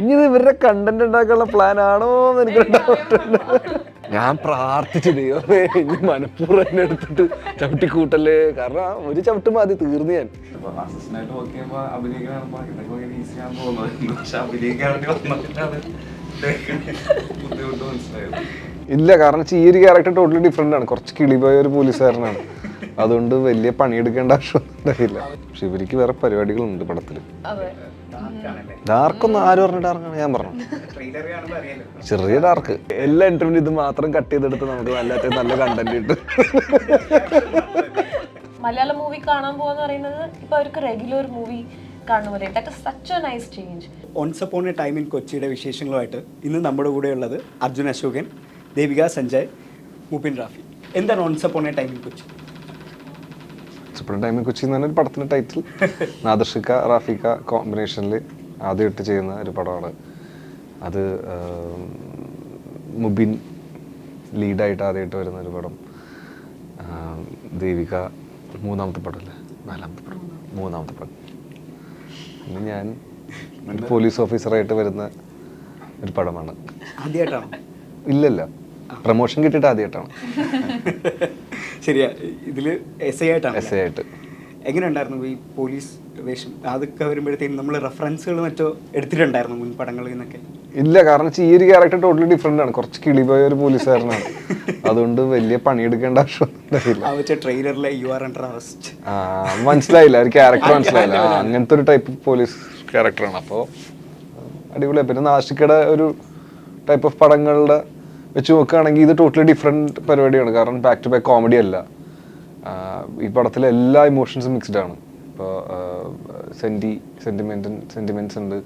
ഇനി ഇത് ഇവരുടെ കണ്ടന്റ് ഉണ്ടാക്കാനുള്ള പ്ലാൻ ആണോ എന്ന് എനിക്ക് ഞാൻ പ്രാർത്ഥിച്ചു ദൈവമേ ഇനി മനഃപൂർവം എന്നെ എടുത്തിട്ട് ചവിട്ടി കൂട്ടല്ലേ കാരണം ആ ഒരു ചവിട്ട് മതി തീർന്നു ഞാൻ. ഇല്ല കാരണം ഈ ഒരു ക്യാരക്ടർ ടോട്ടലി ഡിഫറെന്റ് ആണ്. കുറച്ച് കിളിപോയ ഒരു പോലീസുകാരനാണ്. അതുകൊണ്ട് വലിയ പണിയെടുക്കേണ്ട ആവശ്യമൊന്നും ഉണ്ടായില്ല. പക്ഷെ ഇവർക്ക് വേറെ പരിപാടികളുണ്ട് പടത്തിൽ. അതെ. ഡാർക്കൊന്നും ആര് പറഞ്ഞു ഡാർക്കാണ് ഞാൻ പറഞ്ഞു. ചെറിയ ഡാർക്ക്. എല്ലാ ഇന്റർവ്യൂ ഇത് മാത്രം കട്ട് ചെയ്തെടുത്ത് നമുക്ക് നല്ല നല്ല കണ്ടന്റ് കിട്ടും. മലയാള മൂവി കാണാൻ പോവാന്ന് പറയുന്നത് ഇപ്പൊ അവർക്ക് regular movie once upon a time in കൊച്ചിയുടെ വിശേഷങ്ങളുമായിട്ട് ഇന്ന് നമ്മുടെ കൂടെ ഉള്ളത് അർജുൻ അശോകൻ ദേവിക സഞ്ജയ് മുപിൻ റാഫി. എന്താണ് once upon a time in Kochi? Supreme ടൈമിൽ കൊച്ചി എന്ന് പറഞ്ഞ പടത്തിന്റെ ടൈറ്റിൽ നാദർഷിക്ക റാഫിക്ക കോമ്പിനേഷനിൽ ആദ്യമായിട്ട് ചെയ്യുന്ന ഒരു പടമാണ്. അത് മുബിൻ ലീഡായിട്ട് ആദ്യമായിട്ട് വരുന്ന ഒരു പടം. ദേവിക മൂന്നാമത്തെ പടമല്ലേ നാലാമത്തെ പടം. മൂന്നാമത്തെ പടം. പിന്നെ ഞാൻ ഒരു പോലീസ് ഓഫീസറായിട്ട് വരുന്ന ഒരു പടമാണ്. ഇല്ലല്ല. പ്രമോഷൻ കിട്ടിയിട്ട് ആദ്യമായിട്ടാണ് ശരിയാ ഇതിൽ എസ് ഐ ആയിട്ടാണ് എസ് ആയിട്ട്. എങ്ങനെ ഉണ്ടായിരുന്നു ഈ പോലീസ് വേഷം? അതൊക്കെ വരുമ്പോഴത്തേക്കും നമ്മൾ റെഫറൻസുകൾ മറ്റോ എടുത്തിട്ടുണ്ടായിരുന്നു മുൻ പടങ്ങളിൽ നിന്നൊക്കെ? ഇല്ല കാരണം ഈ ഒരു ക്യാരക്ടർ ടോട്ടലി ഡിഫറെന്റ് ആണ്. കുറച്ച് കിളിപോയ ഒരു പോലീസുകാരനാണ്. അതുകൊണ്ട് വലിയ പണിയെടുക്കേണ്ട ആവശ്യം ട്രെയിലറിലെ യു ആർ അണ്ടർ അറസ്റ്റ് മനസ്സിലായില്ല ഒരു ക്യാരക്ടർ മനസ്സിലായില്ല. അങ്ങനത്തെ ഒരു ടൈപ്പ് പോലീസ് ക്യാരക്ടറാണ് അപ്പോൾ അടിപൊളിയാണ് പിന്നെ നാഷിക്കയുടെ ഒരു ടൈപ്പ് ഓഫ് പടങ്ങളുടെ വെച്ച് നോക്കുകയാണെങ്കിൽ ഇത് ടോട്ടലി ഡിഫറെന്റ് പരിപാടിയാണ്. കാരണം ബാക്ക് ടു ബാക്ക് കോമഡി അല്ല. ഈ പടത്തിലെ എല്ലാ ഇമോഷൻസും മിക്സ്ഡ് ആണ്. ഇപ്പോൾ സെന്റി സെന്റിമെന്റ് സെന്റിമെന്റ്സ് ഉണ്ട്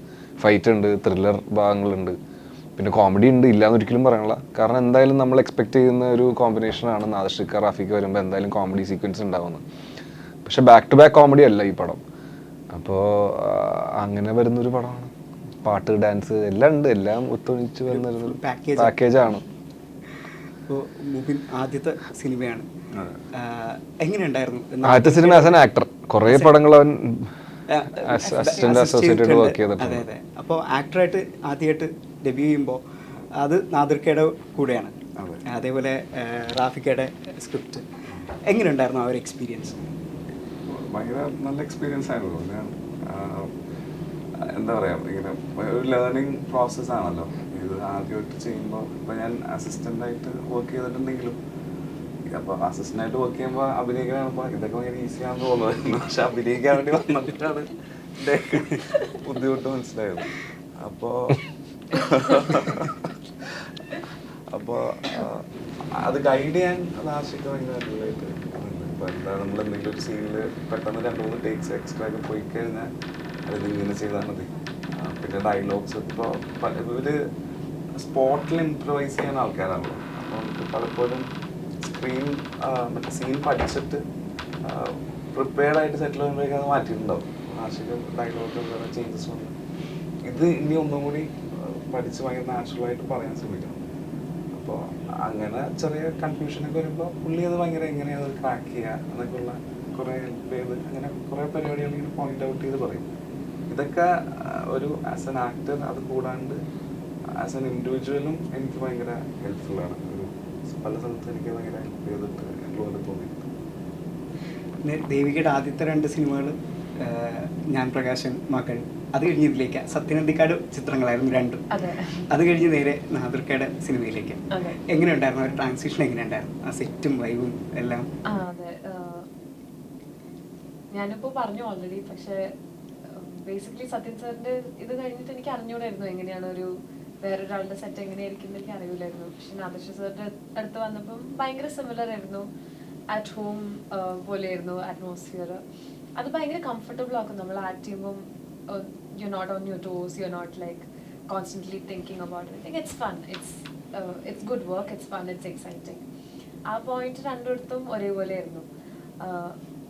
ഫൈറ്റ് ഉണ്ട് ത്രില്ലർ ഭാഗങ്ങളുണ്ട്. പിന്നെ കോമഡി ഉണ്ട് ഇല്ലാന്ന് ഒരിക്കലും പറയാനുള്ള കാരണം എന്തായാലും നമ്മൾ എക്സ്പെക്ട് ചെയ്യുന്ന ഒരു കോമ്പിനേഷനാണ് നാദർഷിക്ക റാഫിക്ക് വരുമ്പോൾ എന്തായാലും കോമഡി സീക്വൻസ് ഉണ്ടാവുന്നത്. പക്ഷെ ബാക്ക് ടു ബാക്ക് കോമഡി അല്ല ഈ പടം. അപ്പോൾ അങ്ങനെ വരുന്നൊരു പടമാണ്. പാട്ട് ഡാൻസ് എല്ലാം ഉണ്ട്. എല്ലാം ഒത്തൊണിച്ച് വരുന്നൊരു പാക്കേജ് പാക്കേജാണ് ഇപ്പോൾ മുബിൻ ആദ്യത്തെ സിനിമയാണ്. എങ്ങനെയുണ്ടായിരുന്നു? ആദ്യത്തെ സിനിമ ആസ് ആൻ ആക്ടർ. കുറേ പടങ്ങൾ അവൻ അസിസ്റ്റന്റ് അസോസിയേറ്റഡ് വർക്ക് ചെയ്തിട്ടുണ്ട്. അതെ അതെ. അപ്പോൾ ആക്ടറായിട്ട് ആദ്യമായിട്ട് ഡെബ്യൂ ചെയ്യുമ്പോൾ അത് നാദിർക്കയുടെ കൂടെയാണ്. അതേപോലെ റാഫിക്കയുടെ സ്ക്രിപ്റ്റ്. എങ്ങനെയുണ്ടായിരുന്നു ആ ഒരു എക്സ്പീരിയൻസ് ഭയങ്കര നല്ല എക്സ്പീരിയൻസ് ആയിരുന്നു. എന്താ പറയാ ഇങ്ങനെ ഒരു ലേണിംഗ് പ്രോസസ് ആണല്ലോ. ഇത് ആദ്യമായിട്ട് ചെയ്യുമ്പോൾ ഇപ്പം ഞാൻ അസിസ്റ്റന്റായിട്ട് വർക്ക് ചെയ്തിട്ടുണ്ടെങ്കിലും അപ്പോൾ അസിസ്റ്റന്റായിട്ട് വർക്ക് ചെയ്യുമ്പോൾ അഭിനയിക്കാൻ കാണുമ്പോൾ ഇതൊക്കെ ഭയങ്കര ഈസിയാണെന്ന് തോന്നുന്നു. പക്ഷെ അഭിനയിക്കാൻ വേണ്ടി വന്നിട്ടാണ് ബുദ്ധിമുട്ട് മനസ്സിലായത്. അപ്പോൾ അപ്പോൾ അത് ഗൈഡ് ചെയ്യാൻ അത് ആശയ്ക്ക് ഭയങ്കര അടിപൊളിയായിട്ട് ഇപ്പോൾ എന്താ നമ്മൾ എന്തെങ്കിലും ഒരു സീനിൽ പെട്ടെന്ന് രണ്ട് മൂന്ന് ടേക്സ് എക്സ്ട്രാ ഒക്കെ പോയി കഴിഞ്ഞാൽ അതിങ്ങനെ ചെയ്താൽ മതി. പിന്നെ ഡയലോഗ്സ് ഇപ്പോൾ ഇവർ സ്പോട്ടിൽ ഇംപ്രവൈസ് ചെയ്യുന്ന ആൾക്കാരാണല്ലോ അപ്പോൾ നമുക്ക് പലപ്പോഴും സ്ക്രീൻ മറ്റേ സീൻ പഠിച്ചിട്ട് പ്രിപ്പയർഡ് ആയിട്ട് സെറ്റിൽ ചെയ്യുമ്പോഴേക്കും അത് മാറ്റിയിട്ടുണ്ടാവും. ആശയ്ക്ക് ഡയലോഗ് വേറെ ചേഞ്ചസ് വന്നു. ഇത് ഇനി ഒന്നും കൂടി പഠിച്ച് ഭയങ്കര നാച്ചുറലായിട്ട് പറയാൻ ശ്രമിക്കണം. അപ്പോൾ അങ്ങനെ ചെറിയ കൺഫ്യൂഷനൊക്കെ വരുമ്പോൾ പുള്ളി അത് ഭയങ്കര എങ്ങനെയാണ് അത് ക്രാക്ക് ചെയ്യുക എന്നൊക്കെയുള്ള കുറേ ഹെൽപ്പ് ചെയ്ത് അങ്ങനെ കുറേ പരിപാടികൾ ഇങ്ങനെ പോയിന്റ് ഔട്ട് ചെയ്ത് പറയും. ഇതൊക്കെ ഒരു ആസ് എൻ ആക്ടർ അത് കൂടാണ്ട് ആസ് എൻ ഇൻഡിവിജ്വലും എനിക്ക് ഭയങ്കര ആണ്. ഒരു പല സ്ഥലത്തും എനിക്ക് ഭയങ്കര ഹെൽപ്പ് ചെയ്തിട്ട് പോലെ തോന്നിയിട്ടുണ്ട് ദേവികയുടെ ആദ്യത്തെ രണ്ട് സിനിമകൾ ഞാൻ പ്രകാശൻ മകൾ. അത് കഴിഞ്ഞ് ഇതിലേക്ക് സത്യനന്ദിക്കാട് ചിത്രങ്ങളായിരുന്നു രണ്ടും. അതെ. അത് കഴിഞ്ഞ് നേരെ നാദർക്കയുടെ സിനിമയിലേക്ക്. എങ്ങനെ ഉണ്ടായിരുന്നു? ആ ഒരു ട്രാൻസിഷൻ എങ്ങനെയുണ്ടായിരുന്നു ആ സെറ്റും വൈവും എല്ലാം? ഞാനിപ്പോ പറഞ്ഞു ഓൾറെഡി പക്ഷെ ബേസിക്കലി സത്യൻ സാറിന്റെ ഇത് കഴിഞ്ഞിട്ട് എനിക്ക് അറിഞ്ഞൂടായിരുന്നു എങ്ങനെയാണ് ഒരു വേറൊരാളുടെ സെറ്റ് എങ്ങനെയായിരിക്കും എന്ന് എനിക്ക് അറിയില്ലായിരുന്നു. പക്ഷെ നാദർശ സാറിന്റെ അടുത്ത് വന്നപ്പം ഭയങ്കര സിമിലർ ആയിരുന്നു. അറ്റ് ഹോം പോലെയായിരുന്നു അറ്റ്മോസ്ഫിയർ അത് ഭയങ്കര കംഫർട്ടബിൾ ആക്കും. നമ്മൾ ആക്ട് ചെയ്യുമ്പം you not on your toes you not like constantly thinking about it it's fun it's it's good work it's fun it's exciting ആ പോയിന്റ് രണ്ടിടത്തും ഒരേപോലെ ആയിരുന്നു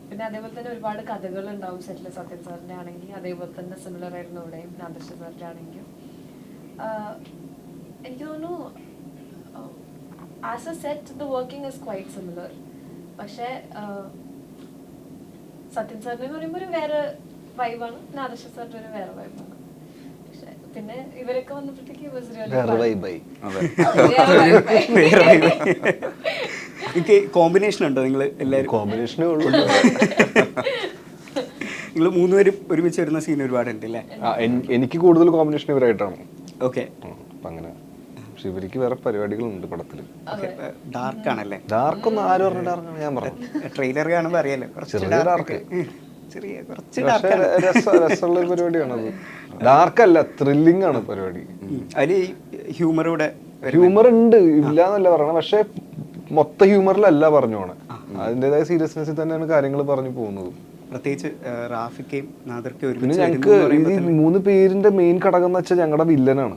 പിന്നെ അതേപോലെ തന്നെ ഒരുപാട് കഥകൾ ഉണ്ടാവും സെറ്റിൽ സത്യൻ സാറിന്റെ ആണെങ്കിൽ അതേപോലെ തന്നെ സിമിലർ ആയിരുന്നു ഇവിടെയും നാദർശ സാറിന്റെ ആണെങ്കിലും എനിക്ക് തോന്നുന്നു as a set the working is quite similar പക്ഷേ സത്യൻ സാറിനെ എന്ന് പറയുമ്പോൾ ഒരു വേറെ വൈബാണ് നാദർശ സാറിന്റെ ഒരു വേറെ വൈബാണ് പിന്നെ ഇവരൊക്കെ വന്നപ്പോഴത്തേക്ക് എനിക്ക് കോമ്പിനേഷൻ ഉണ്ടോ? നിങ്ങൾ എല്ലാവരും കോമ്പിനേഷനേ ഉള്ളൂ. നിങ്ങൾ മൂന്നുപേരും ഒരുമിച്ച് വരുന്ന സീൻ ഒരുപാടുണ്ട് അല്ലേ? എനിക്ക് കൂടുതൽ കോമ്പിനേഷൻ ഇവരായിട്ടാണ്. ഓക്കെ അപ്പൊ അങ്ങനെ. പക്ഷെ ഇവർക്ക് വേറെ പരിപാടികളുണ്ട് പടത്തിൽ. ഡാർക്ക് ആണല്ലേ? ഡാർക്ക് ഒന്നും ആരും പറഞ്ഞ ഡാർക്ക് ഞാൻ പറഞ്ഞു. ട്രെയിലർ കാണുമ്പോൾ അറിയാലോ? കുറച്ച് dark. ചെറിയ കുറച്ച് ഡാർക്ക് രസമുള്ള ഒരു പരിപാടിയാണ് അത് ഡാർക്ക് അല്ല ത്രില്ലിംഗ് ആണ് പരിപാടി. അതിൽ ഹ്യൂമറൂടെ ഹ്യൂമർ ഉണ്ട് ഇല്ല എന്നല്ല പറയണത്. പക്ഷെ മൊത്ത ഹ്യൂമറിലല്ല പറഞ്ഞു പോണേ അതിന്റെതായ സീരിയസ്നെസ്സിൽ തന്നെയാണ് കാര്യങ്ങൾ പറഞ്ഞു പോകുന്നത്. പ്രത്യേകിച്ച് റാഫിക്കയും നാദർക്കയും ഒരുമിച്ച് ഈ മൂന്ന് പേരിന്റെ മെയിൻ ഘടകം എന്ന് വെച്ചാൽ ഞങ്ങളുടെ വില്ലനാണ്.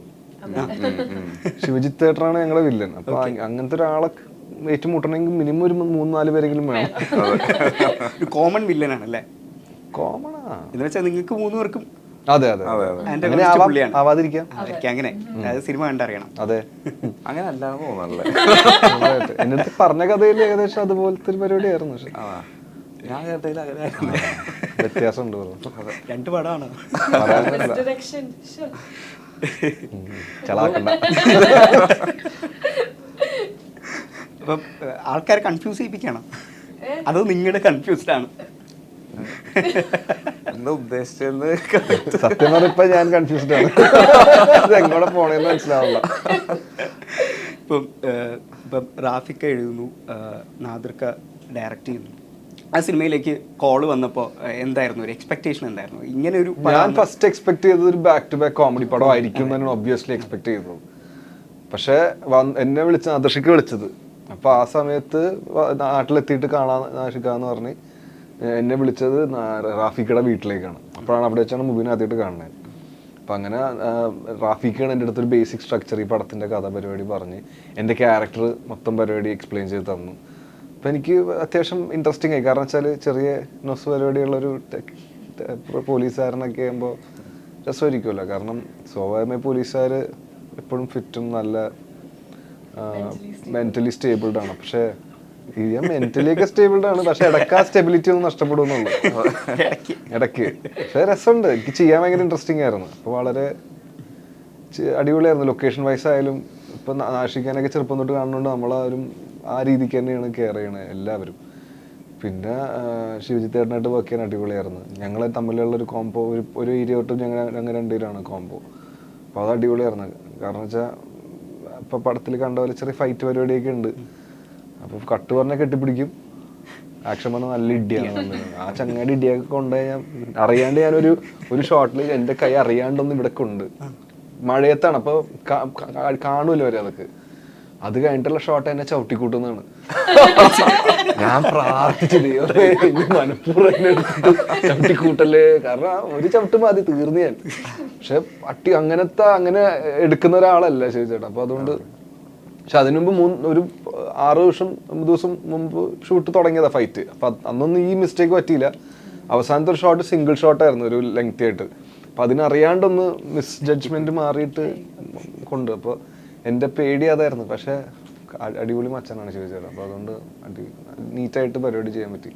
ശിവജിത്ത് തേട്ടറാണ് ഞങ്ങളുടെ വില്ലൻ. അപ്പൊ അങ്ങനത്തെ ഒരാളെ ഏറ്റുമുട്ടണമെങ്കിൽ മിനിമം ഒരു മൂന്ന് നാല് പേരെങ്കിലും വേണം. ഒരു കോമൺ വില്ലനാണ് അല്ലേ? കോമണാ എന്ന് വെച്ചാൽ നിങ്ങൾക്ക് മൂന്ന് പേർക്കും അതെ അതെ. ആവാതിരിക്കാം. അങ്ങനെ. സിനിമ കണ്ടറിയണം. അതെ. അങ്ങനെ തോന്നല്ലേ എന്നിട്ട് പറഞ്ഞ കഥയിൽ ഏകദേശം അതുപോലത്തെ ഒരു പരിപാടിയായിരുന്നു പക്ഷെ. ഞാൻ കേട്ടതിൽ അങ്ങനെ. വ്യത്യാസമുണ്ട്. രണ്ട് പടമാണ്. ചളാക്കണ്ട. അപ്പം ആൾക്കാരെ കൺഫ്യൂസ് ചെയ്യിപ്പിക്കണം. അത് നിങ്ങളുടെ കൺഫ്യൂസ്ഡ് ആണ്. എന്താ ഉദ്ദേശിച്ചെന്ന് സത്യം പറഞ്ഞപ്പോ ഞാൻ കൺഫ്യൂസ്ഡ് ആണ്. എങ്ങോട്ട് എങ്ങോടെ പോണേന്ന് മനസ്സിലാവില്ല ഇപ്പം ഇപ്പം റാഫിക്ക എഴുതുന്നു ഏഹ്, ഡയറക്റ്റ് ചെയ്യുന്നു. ആ സിനിമയിലേക്ക് കോൾ വന്നപ്പോൾ എന്തായിരുന്നു? ഒരു എക്സ്പെക്ടേഷൻ എന്തായിരുന്നു? ഇങ്ങനെ ഒരു ഞാൻ ഫസ്റ്റ് എക്സ്പെക്ട് ചെയ്തത് ഒരു ബാക്ക് ടു ബാക്ക് കോമഡി പടം ആയിരിക്കും എന്നാണ് ഒബ്വിയസ്ലി എക്സ്പെക്ട് ചെയ്തത്. പക്ഷെ എന്നെ വിളിച്ച ആദർശിക്ക് വിളിച്ചത്. അപ്പോൾ ആ സമയത്ത് നാട്ടിലെത്തിയിട്ട് കാണാൻ എന്ന് പറഞ്ഞ് എന്നെ വിളിച്ചത് റാഫിക്കയുടെ വീട്ടിലേക്കാണ്. അപ്പോഴാണ് അവിടെ വെച്ചാണ് മുബിനെ ആദ്യമായിട്ട് കാണുന്നത്. അപ്പം അങ്ങനെ റാഫിക്കാണ് എന്റെ അടുത്തൊരു ബേസിക് സ്ട്രക്ചർ ഈ പടത്തിന്റെ കഥ പരിപാടി പറഞ്ഞ് എന്റെ ക്യാരക്ടർ മൊത്തം പരിപാടി എക്സ്പ്ലെയിൻ ചെയ്ത് തന്നു. അപ്പൊ എനിക്ക് അത്യാവശ്യം ഇൻട്രസ്റ്റിംഗ് ആയി. കാരണം വെച്ചാൽ ചെറിയ ന്യൂസ് പരിപാടിയുള്ളൊരു പോലീസുകാരനൊക്കെ ആകുമ്പോൾ രസമായിരിക്കുമല്ലോ കാരണം സ്വാഭാവികമായി പോലീസുകാർ എപ്പോഴും ഫിറ്റും നല്ല മെന്റലി സ്റ്റേബിൾഡ് ആണ്. പക്ഷേ ഞാൻ മെന്റലി ഒക്കെ സ്റ്റേബിൾഡ് ആണ്. പക്ഷെ ഇടയ്ക്ക് ആ സ്റ്റെബിലിറ്റി ഒന്നും നഷ്ടപ്പെടുന്നുള്ളൂ ഇടയ്ക്ക്. പക്ഷെ രസമുണ്ട്. എനിക്ക് ചെയ്യാൻ ഭയങ്കര ഇൻട്രസ്റ്റിംഗ് ആയിരുന്നു. അപ്പോൾ വളരെ അടിപൊളിയായിരുന്നു. ലൊക്കേഷൻ വൈസ് ആയാലും ഇപ്പം നാശിക്കാനൊക്കെ ചെറുപ്പം തൊട്ട് കാണുന്നതുകൊണ്ട് നമ്മളാരും ആ രീതിക്ക് തന്നെയാണ് കെയർ ചെയ്യണത് എല്ലാവരും. പിന്നെ ശിവജിത്ത് ഏട്ടനായിട്ട് വർക്ക് ചെയ്യാൻ അടിപൊളിയായിരുന്നു. ഞങ്ങൾ തമ്മിലുള്ള ഒരു കോംബോ ഒരു ഒരു ഏരിയ തൊട്ടും ഞങ്ങൾ ഞങ്ങൾ രണ്ടുപേരാണ് കോംബോ അപ്പോൾ അത് അടിപൊളിയായിരുന്നു. കാരണം വെച്ചാൽ ഇപ്പം പടത്തിൽ കണ്ട പോലെ ചെറിയ ഫൈറ്റ് പരിപാടിയൊക്കെ ഉണ്ട്. അപ്പോൾ കട്ട് പറഞ്ഞാൽ കെട്ടിപ്പിടിക്കും. ആക്ഷൻ പറഞ്ഞ നല്ല തമ്മിൽ. ആ ചങ്ങാടി ഇടിയൊക്കെ കൊണ്ടുപോയി ഞാൻ അറിയാണ്ട് ഞാനൊരു ഒരു ഷോട്ടിൽ എന്റെ കൈ അറിയാണ്ടൊന്നും ഇവിടെ കൊണ്ട്. മഴയത്താണ്. അപ്പോൾ കാണുമല്ലോ വരെ അതൊക്കെ? അത് കഴിഞ്ഞിട്ടുള്ള ഷോട്ട് എന്നെ ചവിട്ടിക്കൂട്ടുന്നതാണ്. ഞാൻ പ്രാർത്ഥിച്ചു ദൈവമേ ഇനി മനഃപൂർവം എന്നെ എടുത്തിട്ട് ചവിട്ടിക്കൂട്ടല്ലേ കാരണം ഒരു ചവിട്ട് മതി തീർന്നു ഞാൻ. പക്ഷെ അട്ടി അങ്ങനത്തെ അങ്ങനെ എടുക്കുന്ന ഒരാളല്ല ശരി ചേട്ടാ അപ്പൊ അതുകൊണ്ട് പക്ഷെ അതിനു മുമ്പ് മൂന്ന് ഒരു ആറ് ദിവസം ദിവസം മുമ്പ് ഷൂട്ട് തുടങ്ങിയതാ ഫൈറ്റ് അപ്പൊ അന്നൊന്നും ഈ മിസ്റ്റേക്ക് പറ്റിയില്ല. അവസാനത്തെ ഒരു ഷോട്ട് സിംഗിൾ ഷോട്ടായിരുന്നു ഒരു ലെങ്തി ആയിട്ട്. അപ്പൊ അതിനറിയാണ്ടൊന്ന് മിസ് ജഡ്ജ്മെന്റ് മാറിയിട്ട് കൊണ്ട് അപ്പൊ എന്റെ പേടി അതായിരുന്നു. പക്ഷെ അടിപൊളി മച്ചാനാണ് ചോദിച്ചത് അപ്പൊ അതുകൊണ്ട് അടി നീറ്റായിട്ട് പരിപാടി ചെയ്യാൻ പറ്റി.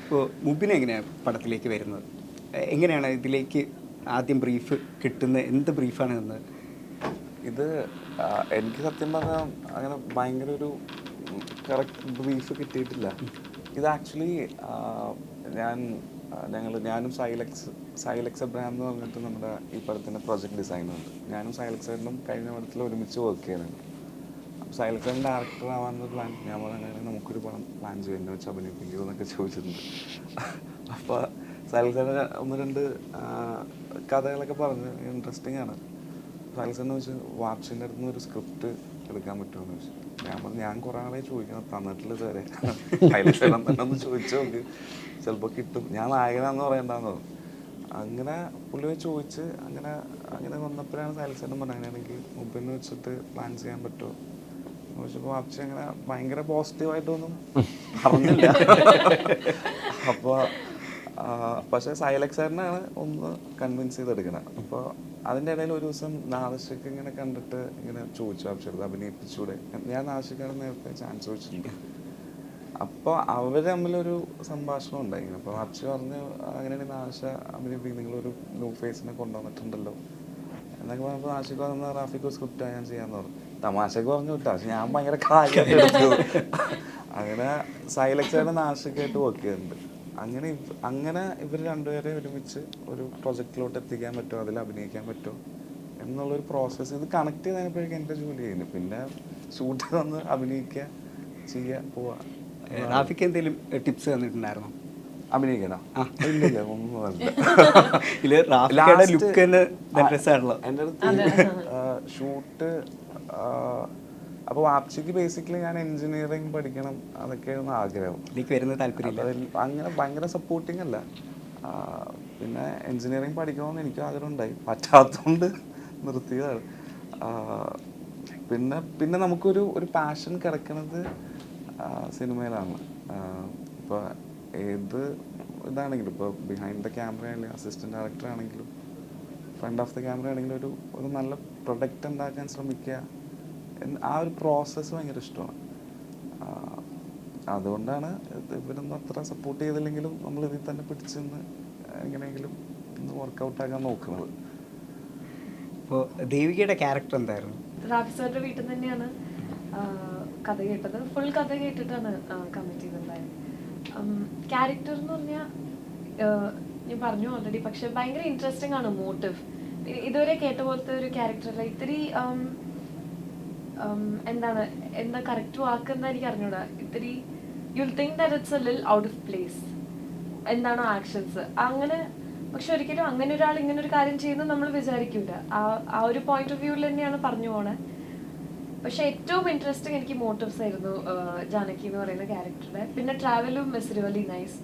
ഇപ്പോൾ മുബിന് എങ്ങനെയാണ് പടത്തിലേക്ക് വരുന്നത്? എങ്ങനെയാണ് ഇതിലേക്ക് ആദ്യം ബ്രീഫ് കിട്ടുന്നത്? എന്ത് ബ്രീഫാണ് എന്ന് ഇത് എനിക്ക് സത്യം പറഞ്ഞാൽ അങ്ങനെ ഭയങ്കര ഒരു കറക്റ്റ് ബ്രീഫ് കിട്ടിയിട്ടില്ല. ഇത് ആക്ച്വലി ഞാൻ ഞങ്ങൾ ഞാനും സൈലക്സ് സൈലക്സ് അബ്രഹാം എന്ന് പറഞ്ഞിട്ട് നമ്മുടെ ഈ പടത്തിന്റെ പ്രൊജക്ട് ഡിസൈനുണ്ട് ഞാനും സൈലക്സറിനും കഴിഞ്ഞ പടത്തിൽ ഒരുമിച്ച് വർക്ക് ചെയ്യുന്നുണ്ട് അപ്പോൾ സൈലക്സറിന്റെ ഡയറക്ടർ ആവാനുള്ള പ്ലാൻ ഞാൻ പറഞ്ഞാൽ നമുക്കൊരു പടം പ്ലാൻ ചെയ്യും എന്നെ വെച്ച് അഭിനയിപ്പിക്കുമോ എന്നൊക്കെ ചോദിച്ചിട്ടുണ്ട്. അപ്പോൾ സൈലക്സറിന്റെ ഒന്ന് രണ്ട് കഥകളൊക്കെ പറഞ്ഞ് ഇൻട്രസ്റ്റിംഗ് ആണ്. ഫൈൽസെന്ന് വെച്ചാൽ വാപ്സിന്റെ അടുത്ത് നിന്ന് ഒരു സ്ക്രിപ്റ്റ് എടുക്കാൻ പറ്റുമെന്ന് വെച്ചു ഞാൻ പറഞ്ഞു ഞാൻ കുറേ ആളെ ചോദിക്കണം തന്നിട്ടില്ല ഫൈൽസെല്ലാം തന്നെ ഒന്ന് ചോദിച്ചു നോക്ക്. ചിലപ്പോൾ കിട്ടും. ഞാൻ നായകനാന്ന് പറയണ്ടെന്ന്? അങ്ങനെ പുള്ളി പോയി ചോദിച്ച് അങ്ങനെ അങ്ങനെ വന്നപ്പോഴാണ് സൈൽസെല്ലാം പറഞ്ഞത് അങ്ങനെയാണെങ്കിൽ മുമ്പിൽ വെച്ചിട്ട് പ്ലാൻ ചെയ്യാൻ പറ്റുമോ? എന്ന് ചോദിച്ചപ്പോൾ വാപ്സി അങ്ങനെ ഭയങ്കര പോസിറ്റീവായിട്ടൊന്നും പറഞ്ഞില്ല. അപ്പോൾ പക്ഷേ സൈലക്സ് ഒന്ന് കൺവിൻസ് ചെയ്തെടുക്കണം. അപ്പോൾ അതിന്റെ ഇടയിൽ ഒരു ദിവസം നാദശക്ക് ഇങ്ങനെ കണ്ടിട്ട് ഇങ്ങനെ ചോദിച്ചു അഭിഷേക് അഭിനയിപ്പിച്ചൂടെ? ഞാൻ നാദശക്കാണ് നേരത്തെ ചാൻസ് ചോദിച്ചിട്ടുണ്ട്. അപ്പോൾ അവർ തമ്മിലൊരു സംഭാഷണം ഉണ്ടായി. അപ്പോൾ അച്ഛ പറഞ്ഞു അങ്ങനെയാണെങ്കിൽ നാശ അഭിനയിപ്പിക്കും നിങ്ങളൊരു ന്യൂ ഫേസിനെ കൊണ്ടുവന്നിട്ടുണ്ടല്ലോ. എന്നൊക്കെ പറഞ്ഞപ്പോൾ നാശിക്ക് പറഞ്ഞ റാഫിക്ക് സ്ക്രിപ്റ്റ് ഞാൻ ചെയ്യാന്ന് പറഞ്ഞു. തമാശക്ക് പറഞ്ഞു വിട്ടാ. പക്ഷെ ഞാൻ ഭയങ്കര കാര്യമായിട്ട് എടുത്തു. അങ്ങനെ സൈലക്സായിട്ട് നാശക്കായിട്ട് വർക്ക് ചെയ്യുന്നുണ്ട് അങ്ങനെ അങ്ങനെ ഇവർ രണ്ടുപേരെ ഒരുമിച്ച് ഒരു പ്രൊജക്റ്റിലോട്ട് എത്തിക്കാൻ പറ്റുമോ അതിൽ അഭിനയിക്കാൻ പറ്റുമോ എന്നുള്ളൊരു പ്രോസസ്സ് ഇത് കണക്ട് ചെയ്തപ്പോഴേക്കും എന്റെ ജോലി കഴിഞ്ഞു. പിന്നെ ഷൂട്ട് വന്ന് അഭിനയിക്കുക ചെയ്യുക പോവാ റാഫിക്ക് എന്തെങ്കിലും ടിപ്സ് തന്നിട്ടുണ്ടായിരുന്നോ? അഭിനയിക്കണോ? ഒന്നും ലുക്ക് തന്നെ രസമാണല്ലോ. എന്റെ അടുത്ത് ഷൂട്ട് അപ്പോൾ വാപ്സിക്ക് ബേസിക്കലി ഞാൻ എഞ്ചിനീയറിംഗ് പഠിക്കണം അതൊക്കെയായിരുന്നു ആഗ്രഹം. ഇതിലേക്ക് വരുന്ന താല്പര്യം അങ്ങനെ ഭയങ്കര സപ്പോർട്ടിങ് അല്ല. പിന്നെ എഞ്ചിനീയറിംഗ് പഠിക്കണമെന്ന് എനിക്ക് ആഗ്രഹം ഉണ്ടായി പറ്റാത്തതുകൊണ്ട് നിർത്തിയതാണ് പിന്നെ പിന്നെ നമുക്കൊരു ഒരു പാഷൻ കിടക്കുന്നത് സിനിമയിലാണ്. ഇപ്പോൾ ഏത് ഇതാണെങ്കിലും ഇപ്പോൾ ബിഹൈൻഡ് ദ ക്യാമറ ആണെങ്കിലും അസിസ്റ്റന്റ് ഡയറക്ടർ ആണെങ്കിലും ഫ്രണ്ട് ഓഫ് ദ ക്യാമറ ആണെങ്കിലും ഒരു ഒരു നല്ല പ്രൊഡക്റ്റ് ഉണ്ടാക്കാൻ ശ്രമിക്കുക. ആ ഒരു പ്രോസസ്സ് ഭയങ്കര ഇഷ്ടമാണ്. ആ, അതുകൊണ്ടാണ് ഇവരൊന്നും അത്ര സപ്പോർട്ട് ചെയ്തില്ലെങ്കിലും നമ്മൾ ഇതിൽ തന്നെ പിടിച്ച് നിന്ന് എങ്ങനെയെങ്കിലും ഒന്ന് വർക്കൗട്ട് ആക്കാൻ നോക്കുന്നത്. അപ്പോൾ ദേവികയുടെ ക്യാരക്ടർ എന്തായിരുന്നു? റാഫി സാറിന്റെ വീട്ടിൽ നിന്ന് തന്നെയാണ് കഥ കേട്ടത്. ഫുൾ കഥ കേട്ടിട്ടാണ് കമ്മിറ്റ് ചെയ്തിട്ടുണ്ടായത്. ക്യാരക്ടർ എന്ന് പറഞ്ഞാൽ ഞാൻ പറഞ്ഞു ഓൾറെഡി പക്ഷെ ഭയങ്കര ഇൻട്രസ്റ്റിംഗ് ആണ് മോട്ടീവ് ഇതുവരെ കേട്ട പോലത്തെ ഒരു ക്യാരക്ടറല്ല ഇത്തിരി എന്താണ് എന്താ കറക്റ്റ് വാക്ക് എന്താ എനിക്ക് അറിഞ്ഞൂടാ. ഇത്തിരി you'll think that it's a ലിൽ ഔട്ട് ഓഫ് പ്ലേസ് എന്താണ് ആക്ഷൻസ് അങ്ങനെ പക്ഷെ ഒരിക്കലും അങ്ങനെ ഒരാൾ ഇങ്ങനെ ഒരു കാര്യം ചെയ്യുന്നത് നമ്മൾ വിചാരിക്കില്ല ആ ആ ഒരു പോയിന്റ് ഓഫ് വ്യൂവിൽ തന്നെയാണ് പറഞ്ഞു പോണേ. പക്ഷെ ഏറ്റവും ഇൻട്രസ്റ്റിംഗ് എനിക്ക് മോട്ടീവ്സ് ആയിരുന്നു ജാനകി എന്ന് പറയുന്ന ക്യാരക്ടറുടെ പിന്നെ ട്രാവലും മിസ് റിയലി നൈസ്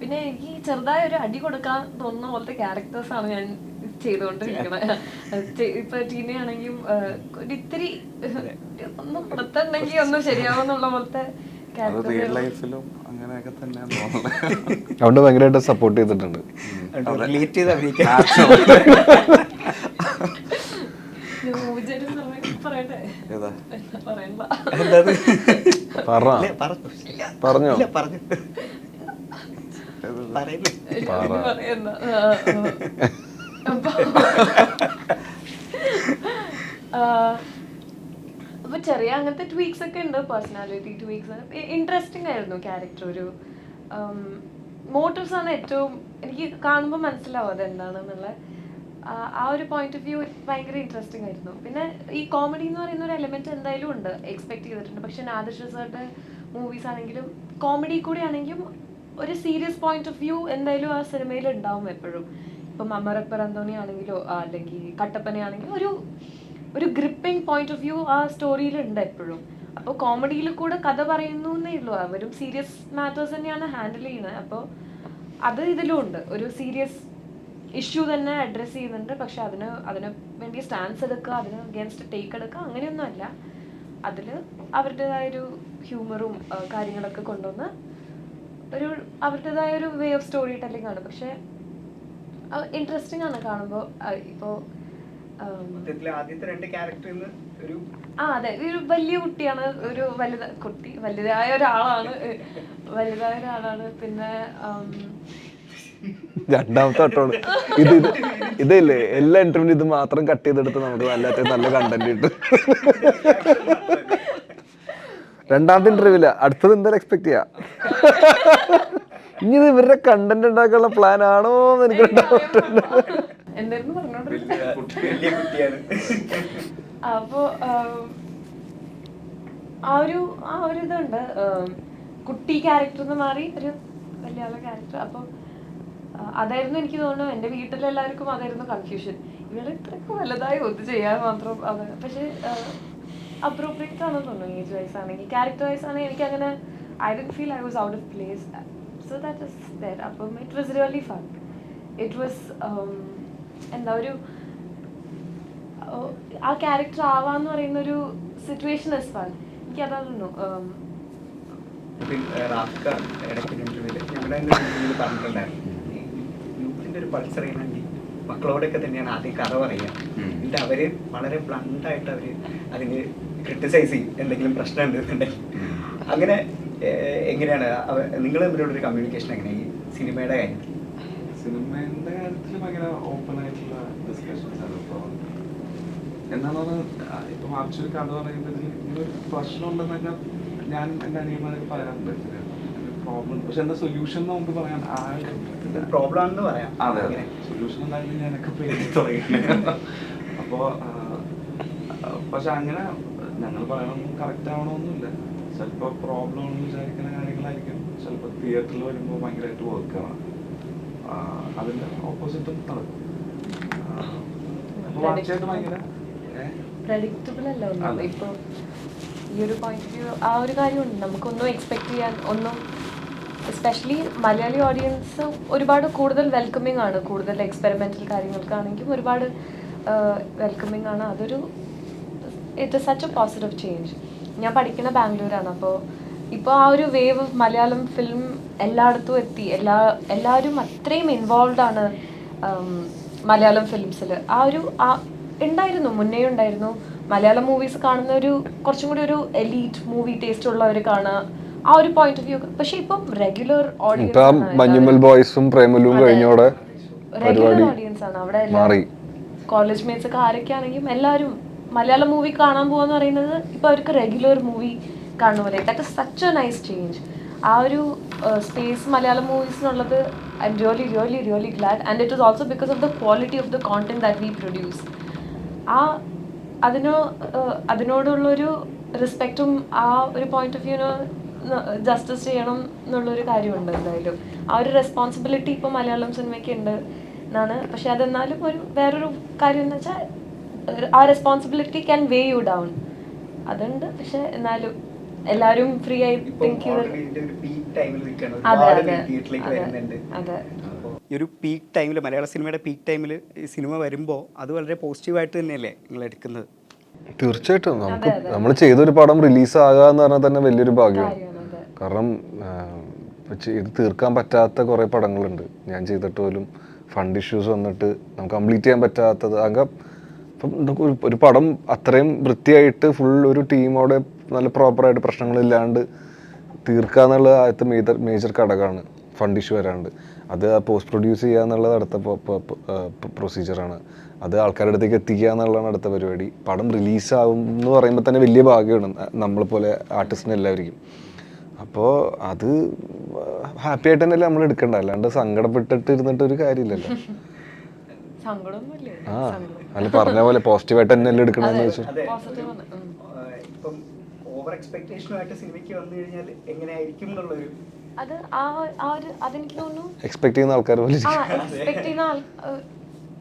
പിന്നെ എനിക്ക് ചെറുതായ ഒരു അടി കൊടുക്കാൻ തോന്നുന്ന പോലത്തെ ക്യാരക്ടേഴ്സാണ് ഞാൻ ചെയ്തുകൊണ്ടിരിക്കുന്നത് ഇപ്പൊ ടീന ആണെങ്കിലും ഒരു ഇത്തിരി ഒന്ന് കൊടുത്തിട്ടുണ്ടെങ്കിൽ ഒന്ന് ശരിയാവുന്നുള്ള പോലത്തെ അതുകൊണ്ട് ഭയങ്കരമായിട്ട് സപ്പോർട്ട് ചെയ്തിട്ടുണ്ട്. പറഞ്ഞോ. പറഞ്ഞോ? അപ്പൊ ചെറിയ അങ്ങനത്തെ ട്വീക്സ് ഒക്കെ ഉണ്ട് പേഴ്സണാലിറ്റി ട്വീക്സ് ഇൻട്രസ്റ്റിംഗ് ആയിരുന്നു ക്യാരക്ടർ ഒരു മോട്ടീവ്സ് ആണ് ഏറ്റവും എനിക്ക് കാണുമ്പോൾ മനസ്സിലാവും അതെന്താണെന്നുള്ള. ആ- ഒരു പോയിന്റ് ഓഫ് വ്യൂ ഭയങ്കര ഇൻട്രസ്റ്റിംഗ് ആയിരുന്നു. പിന്നെ ഈ കോമഡി എന്ന് പറയുന്ന ഒരു എലമെന്റ് എന്തായാലും ഉണ്ട് എക്സ്പെക്ട് ചെയ്തിട്ടുണ്ട്. പക്ഷെ നാദിഷ സാറിന്റെ മൂവീസ് ആണെങ്കിലും കോമഡി കൂടി ആണെങ്കിലും ഒരു സീരിയസ് പോയിന്റ് ഓഫ് വ്യൂ എന്തായാലും ആ സിനിമയിൽ ഉണ്ടാവും എപ്പോഴും. ഇപ്പം അമരപ്പർ അന്തോണി ആണെങ്കിലോ അല്ലെങ്കിൽ ആണെങ്കിലും ഒരു ഒരു ഗ്രിപ്പിംഗ് പോയിന്റ് ഓഫ് വ്യൂ ആ സ്റ്റോറിയിൽ ഉണ്ട് എപ്പോഴും. അപ്പോൾ കോമഡിയിൽ കൂടെ കഥ പറയുന്നു എന്നേ ഉള്ളൂ. അവരും സീരിയസ് മാറ്റേഴ്സ് തന്നെയാണ് ഹാൻഡിൽ ചെയ്യുന്നത്. അപ്പോൾ അത് ഇതിലും ഉണ്ട്. ഒരു സീരിയസ് ഇഷ്യൂ തന്നെ അഡ്രസ്സ് ചെയ്യുന്നുണ്ട്. പക്ഷെ അതിന് അതിന് വേണ്ടി സ്റ്റാൻസ് എടുക്കുക അതിന് അഗേൻസ്റ്റ് ടേക്ക് എടുക്കുക അങ്ങനെയൊന്നുമല്ല അതിൽ അവരുടേതായൊരു ഹ്യൂമറും കാര്യങ്ങളൊക്കെ കൊണ്ടുവന്ന് ഒരു അവരുടേതായ ഒരു വേ ഓഫ് സ്റ്റോറി ടെല്ലിംഗ് ആണ്. പക്ഷെ ഇൻട്രസ്റ്റിംഗ് ആണ് കാണുമ്പോൾ ഇപ്പോ ആദ്യത്തെ രണ്ട് ക്യാരക്ടറിൽ ഒരു ആ അതെ. ഒരു വലിയ കുട്ടിയാണ് ഒരു വലുത കുട്ടി വലുതായ ഒരാളാണ് വലുതായ ഒരാളാണ്. പിന്നെ രണ്ടാമത്തെ വട്ടമാണ്. ഇത് ഇത് ഇതില്ലേ? എല്ലാ ഇന്റർവ്യൂ ഇത് മാത്രം കട്ട് ചെയ്തെടുത്ത് നമുക്ക് നല്ല നല്ല കണ്ടന്റ് കിട്ടും. രണ്ടാമത്തെ ഇന്റർവ്യൂല അടുത്തത് എന്തായാലും എക്സ്പെക്ട് ചെയ്യാം. ഇനി ഇവരുടെ കണ്ടന്റ് ഉണ്ടാക്കാനുള്ള പ്ലാൻ ആണോ എന്ന് എനിക്ക് ഡൗട്ട് ഉണ്ട്. അപ്പോ ആ ഒരു ആ ഒരു ഇതുണ്ട്. കുട്ടി ക്യാരക്ടർ എന്ന് മാറി ഒരു വലിയ ആളെ ക്യാരക്ടർ അപ്പൊ അതായിരുന്നു എനിക്ക് തോന്നുന്നു എന്റെ വീട്ടിലെല്ലാവർക്കും അതായിരുന്നു കൺഫ്യൂഷൻ ഇവൾ ഇത്രയൊക്കെ വലുതായി ഒത്തു ചെയ്യാൻ മാത്രം അത്. പക്ഷെ അപ്രോപ്രിയേറ്റ് ആണെന്ന് തോന്നുന്നു ഏജ് വൈസ് ആണെങ്കിൽ. ക്യാരക്ടർ വൈസ് ആണെങ്കിൽ എനിക്ക് അങ്ങനെ I do feel I was out of place so that is there അപ്പം it was really fun it was എന്താ ഒരു ആ ക്യാരക്ടർ ആവാന്ന് പറയുന്ന ഒരു സിറ്റുവേഷൻ ഇസ് ഫൺ എനിക്ക് അതായിരുന്നു റാഫ്ക ഇടയ്ക്ക് ഇന്റർവ്യൂൽ ഞങ്ങളുടെ ഇന്റർവ്യൂൽ പറഞ്ഞിട്ടുണ്ടായിരുന്നു. ഈ യൂത്തിന്റെ ഒരു പൾസർ ചെയ്യണമെങ്കിൽ മക്കളോടൊക്കെ തന്നെയാണ് ആദ്യം കഥ പറയുക. എന്നിട്ട് അവർ വളരെ ബ്ലണ്ടായിട്ട് അവർ അതിന് ക്രിട്ടിസൈസ് ചെയ്യും. എന്തെങ്കിലും പ്രശ്നം ഉണ്ടെന്നുണ്ടെങ്കിൽ അങ്ങനെ എങ്ങനെയാണ്? നിങ്ങൾ തമ്മിലുള്ള ഒരു കമ്മ്യൂണിക്കേഷൻ എങ്ങനെയാണ് ഈ സിനിമയുടെ കാര്യത്തിൽ. സിനിമയുടെ കാര്യത്തിൽ ഭയങ്കര ഓപ്പൺ ആയിട്ടുള്ള ഡിസ്കഷൻസ് ആണ് ഇപ്പോൾ എന്നാണ് ഇപ്പം ആക്ച്വലി കഥ പറയുന്നത് ഇങ്ങനൊരു പ്രശ്നം ഉണ്ടെന്നൊക്കെ ഞാൻ എന്റെ അനിയന്മാരൊക്കെ പറയാറുണ്ട് പ്രോബ്ലം പക്ഷെ എന്താ സൊല്യൂഷൻ നമുക്ക് പറയാൻ പ്രോബ്ലം ആണെന്ന് പറയാം. അതെ അതെ. അങ്ങനെ. സൊല്യൂഷൻ ഉണ്ടായിരുന്നു ഞാനൊക്കെ പേര് തുടങ്ങി. അപ്പോൾ പക്ഷെ അങ്ങനെ ഞങ്ങൾ പറയണതൊന്നും കറക്റ്റ് ആവണമെന്നില്ല ചിലപ്പോൾ പ്രോബ്ലം ആണെന്ന് വിചാരിക്കുന്ന കാര്യങ്ങളായിരിക്കും. ചിലപ്പോൾ തിയേറ്ററിൽ വരുമ്പോൾ ഭയങ്കരമായിട്ട് വർക്ക് ആവണം അതിന്റെ ഓപ്പോസിറ്റും നടക്കും ഭയങ്കര പ്രഡിക്റ്റബിൾ അല്ല. ഇപ്പോൾ ഈ ഒരു പോയിന്റ് ആ ഒരു കാര്യമുണ്ട്. നമുക്കൊന്നും എക്സ്പെക്ട് ചെയ്യാൻ ഒന്നും എസ്പെഷ്യലി മലയാളി ഓഡിയൻസ് ഒരുപാട് കൂടുതൽ വെൽക്കമിങ് ആണ്. കൂടുതൽ എക്സ്പെരിമെന്റൽ കാര്യങ്ങൾക്കാണെങ്കിലും ഒരുപാട് വെൽക്കമിങ് ആണ്. അതൊരു it such a positive change ഞാൻ പഠിക്കുന്ന ബാംഗ്ലൂരാണ്. അപ്പോൾ ഇപ്പോൾ ആ ഒരു വേവ് മലയാളം ഫിലിം എല്ലായിടത്തും എത്തി. എല്ലാ എല്ലാവരും അത്രയും ഇൻവോൾവ് ആണ് മലയാളം ഫിലിംസിൽ ആ ഒരു ആ ഉണ്ടായിരുന്നു. മുന്നേ ഉണ്ടായിരുന്നു. മലയാളം മൂവീസ് കാണുന്ന ഒരു കുറച്ചും കൂടി ഒരു എലീറ്റ് മൂവി ടേസ്റ്റ് ഉള്ളവർ കാണുക ആ ഒരു പോയിന്റ് ഓഫ് വ്യൂ പക്ഷെ ഇപ്പം റെഗുലർ ഓഡിയൻസ് ബോയ്സും പ്രേമലും കഴിഞ്ഞോടെ റെഗുലർ ഓഡിയൻസ് ആണ്. അവിടെ. കോളേജ് മേറ്റ്സ് ഒക്കെ ആരൊക്കെ ആണെങ്കിലും എല്ലാവരും മലയാളം മൂവി കാണാൻ പോവാന്ന് പറയുന്നത് ഇപ്പൊ അവർക്ക് റെഗുലർ മൂവി കാണുന്ന പോലെ. That such a nice change ആ ഒരു space Malayalam മൂവീസിനുള്ളത് I'm really really really glad and it is also because of the quality of the content that we produce ആ അതിനോ അതിനോടുള്ളൊരു റെസ്പെക്റ്റും ആ ഒരു പോയിന്റ് ഓഫ് വ്യൂവിന് ജസ്റ്റിസ് ചെയ്യണം എന്നുള്ളൊരു കാര്യമുണ്ട് എന്തായാലും. ആ ഒരു റെസ്പോൺസിബിലിറ്റി ഇപ്പോൾ മലയാളം സിനിമയ്ക്ക് ഉണ്ട് എന്നാണ്. പക്ഷെ അതെന്നാലും ഒരു വേറൊരു കാര്യം എന്ന് വെച്ചാൽ ആ responsibility can weigh you down അതുണ്ട്. പക്ഷെ എന്നാലും എല്ലാരും ഫ്രീ ആയി തിങ്ക്. അതെ അതെ. അതെ ഈ ഒരു പീക്ക് ടൈമിൽ മലയാള സിനിമയുടെ പീക്ക് ടൈമിൽ ഈ സിനിമ വരുമ്പോൾ അത് വളരെ പോസിറ്റീവായിട്ട് തന്നെയല്ലേ നിങ്ങൾ എടുക്കുന്നത്? തീർച്ചയായിട്ടും. നമുക്ക് നമ്മൾ ചെയ്തൊരു പടം റിലീസ് ആകുക എന്ന് പറഞ്ഞാൽ തന്നെ വലിയൊരു ഭാഗ്യമാണ്. കാരണം ഇത് തീർക്കാൻ പറ്റാത്ത കുറേ പടങ്ങളുണ്ട്. ഞാൻ ചെയ്തിട്ട് പോലും ഫണ്ട് ഇഷ്യൂസ് വന്നിട്ട് നമുക്ക് കംപ്ലീറ്റ് ചെയ്യാൻ പറ്റാത്തത്. അങ്ങ് ഇപ്പം നമുക്ക് ഒരു- ഒരു പടം അത്രയും വൃത്തിയായിട്ട് ഫുൾ ഒരു ടീമോടെ നല്ല പ്രോപ്പറായിട്ട് പ്രശ്നങ്ങളില്ലാണ്ട് തീർക്കുക എന്നുള്ള ആദ്യത്തെ മേജർ മേജർ ഘടകമാണ് ഫണ്ട് ഇഷ്യൂ വരാണ്ട്. അത് പോസ്റ്റ് പ്രൊഡ്യൂസ് ചെയ്യുക എന്നുള്ളത് അടുത്ത പ്രൊസീജിയറാണ് അത് ആൾക്കാരുടെ അടുത്തേക്ക് എത്തിക്കുക എന്നുള്ളതാണ് അടുത്ത പരിപാടി. പടം റിലീസാവും എന്ന് പറയുമ്പോൾ തന്നെ വലിയ ഭാഗ്യമാണ്. നമ്മളെപ്പോലെ ആർട്ടിസ്റ്റിന് എല്ലാവർക്കും അപ്പോൾ അത് ഹാപ്പി ആയിട്ട് തന്നെയല്ലേ നമ്മൾ എടുക്കണ്ട. അല്ലാണ്ട് സങ്കടപ്പെട്ടിട്ട് ഇരുന്നിട്ട് ഒരു കാര്യമില്ലല്ലോ. അല്ല പറഞ്ഞ പോലെ പോസിറ്റീവായിട്ട് എടുക്കണമെന്ന് വെച്ചു? ഇപ്പം ഓവർ എക്സ്പെക്ടേഷനുമായിട്ട് സിനിമയ്ക്ക് വന്നു കഴിഞ്ഞാൽ എങ്ങനെയായിരിക്കും എന്നുള്ളൊരു അത് ആ ആ ഒരു അതെനിക്ക് തോന്നുന്നു. എക്സ്പെക്ട് ചെയ്യുന്ന ആൾക്കാർ പോലെ. എക്സ്പെക്ട് ചെയ്യുന്ന ആൾ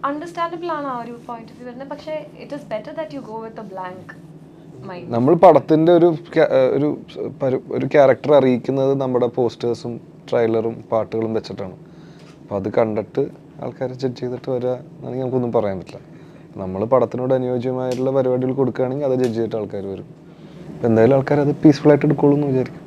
അണ്ടർസ്റ്റാൻഡബിൾ ആണ് ആ ഒരു പോയിന്റ് ഓഫ് വ്യൂ വരുന്നത്. പക്ഷേ it is better that you go with a blank നമ്മൾ പടത്തിന്റെ ഒരു ഒരു ഒരു ക്യാരക്ടർ അറിയിക്കുന്നത് നമ്മുടെ പോസ്റ്റേഴ്സും ട്രെയിലറും പാട്ടുകളും വെച്ചിട്ടാണ്. അപ്പോൾ അത് കണ്ടിട്ട് ആൾക്കാർ ജഡ്ജ് ചെയ്തിട്ട് വരിക എന്നാണെങ്കിൽ നമുക്കൊന്നും പറയാൻ പറ്റില്ല. നമ്മൾ പടത്തിനോട് അനുയോജ്യമായിട്ടുള്ള പരിപാടികൾ കൊടുക്കുകയാണെങ്കിൽ അത് ജഡ്ജ് ചെയ്തിട്ട് ആൾക്കാർ വരും. എന്തായാലും ആൾക്കാർ അത് ആയിട്ട് എടുക്കുള്ളൂ എന്ന് വിചാരിക്കും